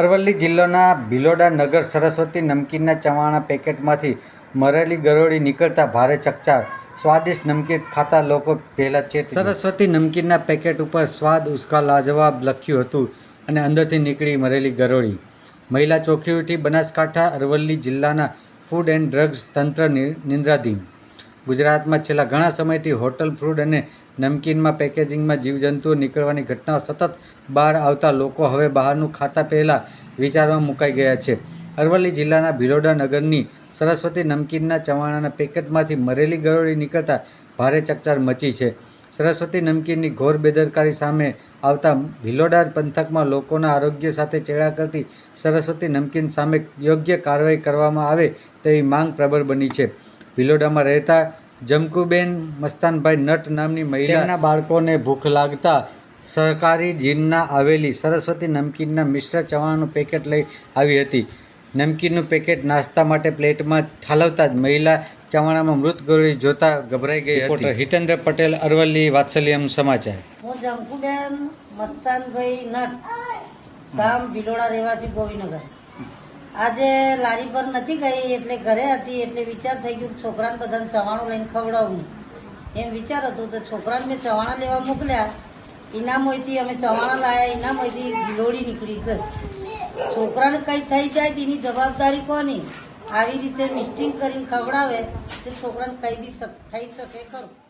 અરવલ્લી જિલ્લાના ભિલોડા નગર સરસ્વતી નમકીનના ચવાણા પેકેટમાંથી મરેલી ગરોળી નીકળતા ભારે ચકચાર. સ્વાદિષ્ટ નમકીન ખાતા લોકો પહેલાં ચેત સરસ્વતી નમકીનના પેકેટ ઉપર સ્વાદ ઉસકા લાજવાબ લખ્યું હતું અને અંદરથી નીકળી મરેલી ગરોળી. મહિલા ચોખી ઉઠી બનાસકાંઠા અરવલ્લી જિલ્લાના ફૂડ એન્ડ ડ્રગ્સ તંત્ર નિંદ્રાધીન. ગુજરાતમાં છેલ્લા ઘણા સમયથી હોટલ ફૂડ અને નમકીનમાં પેકેજિંગમાં જીવજંતુઓ નીકળવાની ઘટનાઓ સતત બહાર આવતા લોકો હવે બહારનું ખાતા પહેલાં વિચારમાં મુકાઈ ગયા છે. અરવલ્લી જિલ્લાના ભિલોડા નગરની સરસ્વતી નમકીનના ચવાણાના પેકેટમાંથી મરેલી ગરોળી નીકળતા ભારે ચકચાર મચી છે. સરસ્વતી નમકીનની ઘોર બેદરકારી સામે આવતા ભિલોડા પંથકમાં લોકોના આરોગ્ય સાથે ચેડા કરતી સરસ્વતી નમકીન સામે યોગ્ય કાર્યવાહી કરવામાં આવે તેવી માંગ પ્રબળ બની છે. ભિલોડામાં રહેતા જમકુબેન મસ્તાનભાઈ નટ નામની મહિલાના બાળકોને ભૂખ લાગતા સહકારી જીનના આવેલી સરસ્વતી નમકીનના મિશ્ર ચવાણાનું પેકેટ લઈ આવી હતી. નમકીનનું પેકેટ નાસ્તા માટે પ્લેટમાં ઠાલવતા જ મહિલા ચવાણામાં મૃત ગોળી જોતા ગભરાઈ ગઈ હતી. હિતેન્દ્ર પટેલ અરવલ્લી વાત્સલ્યમ સમાચાર. હું જમકુબેન મસ્તાનભાઈ નટ ગામ ભિલોડા રહેવાસી ગોવીનગર. આજે લારી પર નથી ગઈ, એટલે ઘરે હતી, એટલે વિચાર થઈ ગયો છોકરાને બધાને ચવાણું લઈને ખવડાવું. એમ વિચાર હતું તો છોકરાને મેં ચવાણા લેવા મોકલ્યા. ઇનામોયથી અમે ચવાણા લાયા ઇનામોયથી ગિલોડી નીકળી છે. છોકરાને કંઈ થઈ જાય તેની જવાબદારી કોની? આવી રીતે મિસ્ટિંગ કરીને ખવડાવે તો છોકરાને કંઈ બી થઈ શકે ખરું.